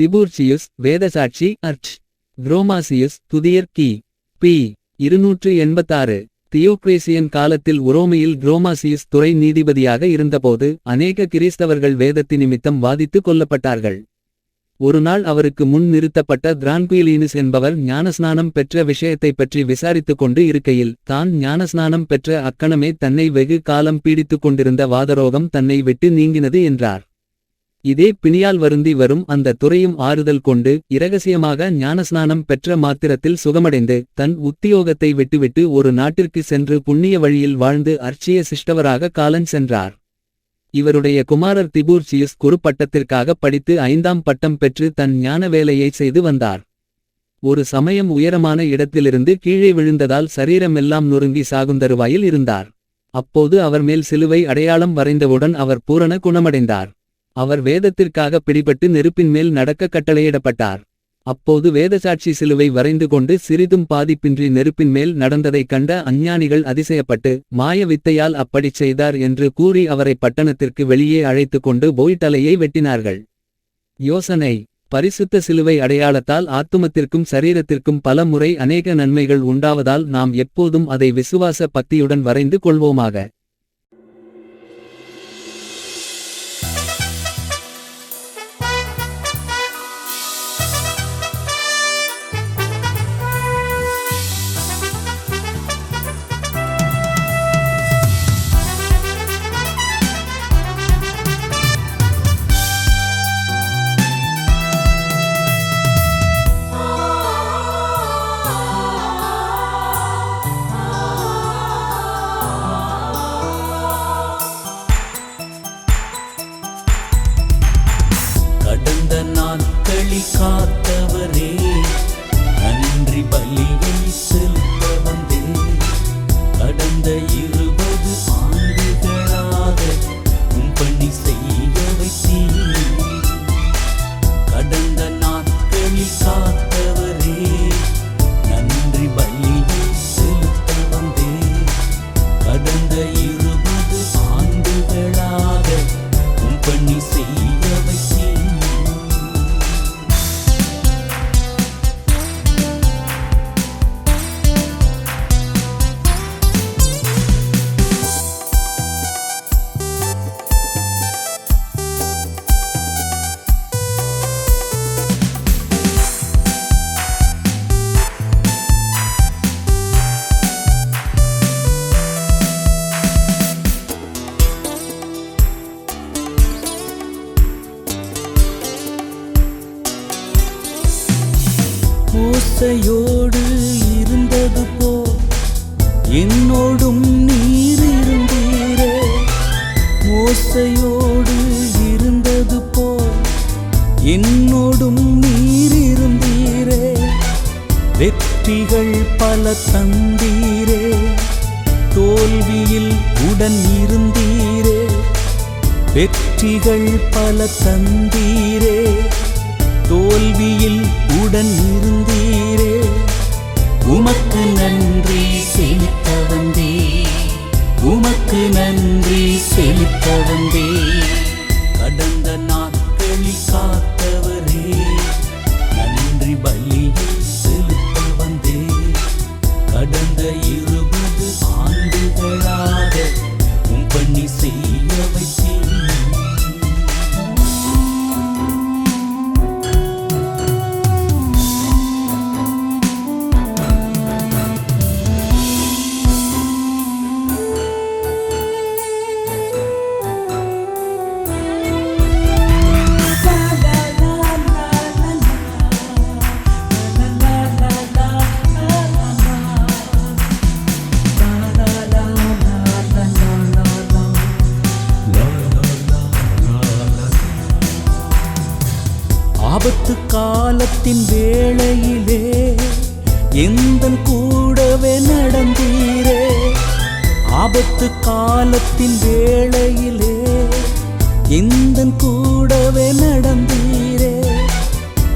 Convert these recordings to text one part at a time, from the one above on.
திபூர்ச்சியுஸ் வேதசாட்சி அர்ச். குரோமாசியுஸ் துதியர் கி. B. இருநூற்று எண்பத்தாறு. தியோக்ரேசியன் காலத்தில் உரோமையில் குரோமாசியுஸ் துறை நீதிபதியாக இருந்தபோது அநேக கிறிஸ்தவர்கள் வேதத்தி நிமித்தம் வாதித்து கொல்லப்பட்டார்கள். ஒருநாள் அவருக்கு முன் நிறுத்தப்பட்ட திரான்குயிலீனிஸ் என்பவர் ஞானஸ்நானம் பெற்ற விஷயத்தைப் பற்றி விசாரித்துக் கொண்டு இருக்கையில் தான் ஞானஸ்நானம் பெற்ற அக்கணமே தன்னை வெகு காலம் பீடித்துக் கொண்டிருந்த வாதரோகம் தன்னை விட்டு நீங்கினது என்றார். இதே பிணியால் வருந்தி வரும் அந்த துறையும் ஆறுதல் கொண்டு இரகசியமாக ஞானஸ்நானம் பெற்ற மாத்திரத்தில் சுகமடைந்து தன் உத்தியோகத்தை விட்டுவிட்டு ஒரு நாட்டிற்கு சென்று புண்ணிய வழியில் வாழ்ந்து அர்ச்சிய சிஷ்டவராக காலன் சென்றார். இவருடைய குமாரர் திபூர்ச்சியுஸ் குறுப்பட்டத்திற்காக படித்து ஐந்தாம் பட்டம் பெற்று தன் ஞான வேலையை செய்து வந்தார். ஒரு சமயம் உயரமான இடத்திலிருந்து கீழே விழுந்ததால் சரீரமெல்லாம் நொறுங்கி சாகுந்தருவாயில் இருந்தார். அப்போது அவர் மேல் சிலுவை அடையாளம் வரைந்தவுடன் அவர் பூரண குணமடைந்தார். அவர் வேதத்திற்காக பிடிபட்டு நெருப்பின் மேல் நடக்க கட்டளையிடப்பட்டார். அப்போது வேதசாட்சி சிலுவை வரைந்து கொண்டு சிறிதும் பாதிப்பின்றி நெருப்பின் மேல் நடந்ததைக் கண்ட அஞ்ஞானிகள் அதிசயப்பட்டு மாய வித்தையால் அப்படிச் செய்தார் என்று கூறி அவரை பட்டணத்திற்கு வெளியே அழைத்துக் கொண்டு போய்தலையை வெட்டினார்கள். யோசனை பரிசுத்த சிலுவை அடையாளத்தால் ஆத்துமத்திற்கும் சரீரத்திற்கும் பல முறை அநேக நன்மைகள் உண்டாவதால் நாம் எப்போதும் அதை விசுவாச பக்தியுடன் வரைந்து கொள்வோமாக. బలి என்னோடும் நீர் இருந்தீரே வெற்றிகள் பல தந்தீரே. தோல்வியில் உடன் இருந்தீரே. வெற்றிகள் பல தந்தீரே. தோல்வியில் உடன் இருந்தீரே. உமக்கு நன்றி செலுத்த வந்தே உமக்கு நன்றி ஆபத்து காலத்தின் வேளையிலே எந்த கூடவே நடந்தீரே? ஆபத்து காலத்தின் வேளையிலே எந்த கூடவே நடந்தீரே?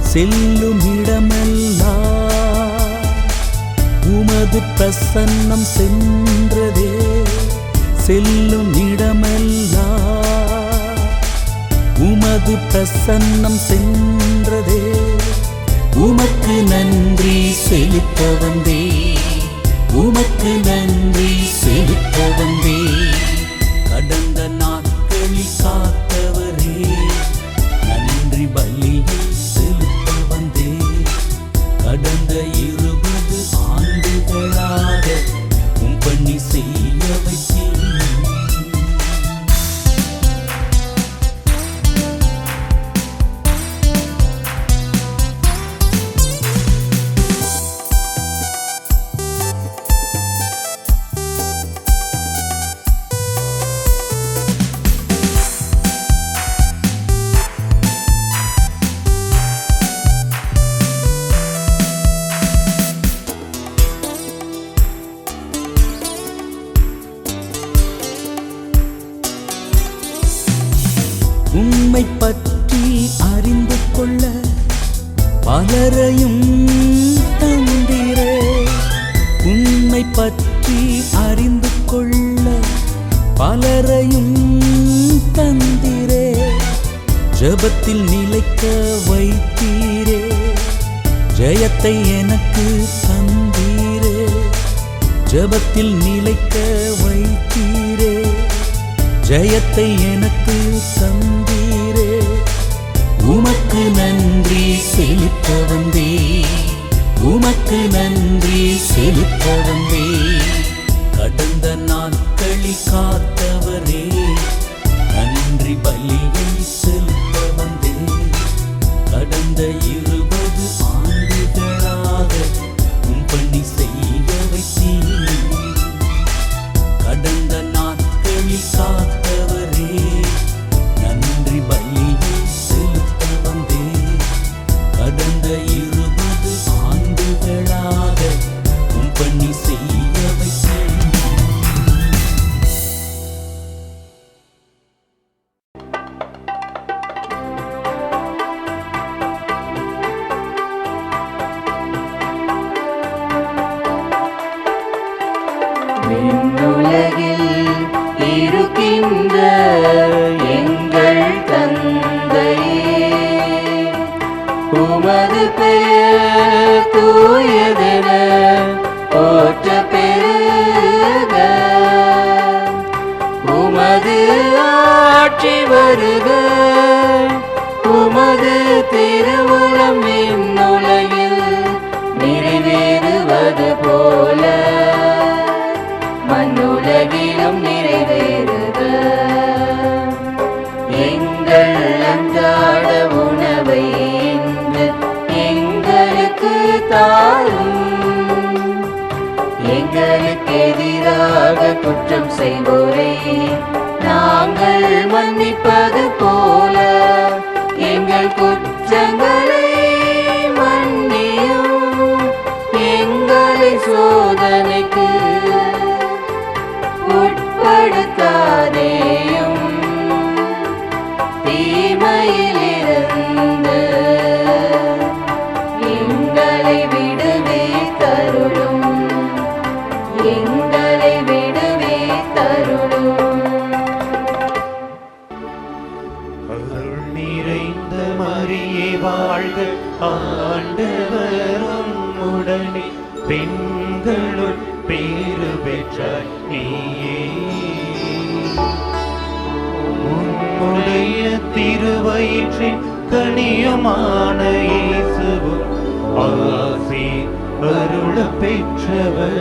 செல்லும் இடமெல்லாம் உமது பிரசன்னம் சென்றதே. செல்லும் இடமெல்லாம் உமது பிரசன்னம் சென்றதே. உமக்கு நன்றி செலுத்த வந்தே. உமக்கு நன்றி செலுத்த வந்தே. பற்றி அறிந்து கொள்ள பலரையும் தந்திரே. ஜபத்தில் நிலைக்க வைத்தீரே. ஜெயத்தை எனக்கு தந்தீரே. ஜபத்தில் நிலைக்க வைத்தீரே. ஜெயத்தை எனக்கு தந்தீரே. உமக்கு நன்றி செலுத்த வந்தே உமக்கு நன்றி செலுத்த வந்தே கடந்த நாட்களி காத்தவரே. விண்ணுலகில் இருக்கின்ற எங்கள் தந்தையே. உமது பெயர் தூயதென போற்ற பெருக. உமது ஆட்சி வருக. உமது திருவுளம் ஆசை முறை நாங்கள் மன்னிப்ப ஆண்டவரான இயேசுவும் ஆசி அருள பெற்றவர்.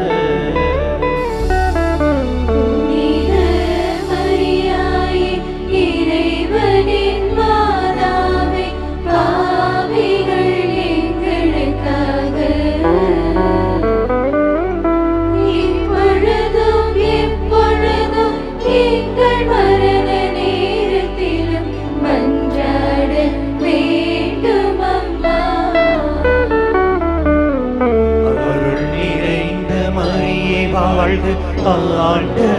alive.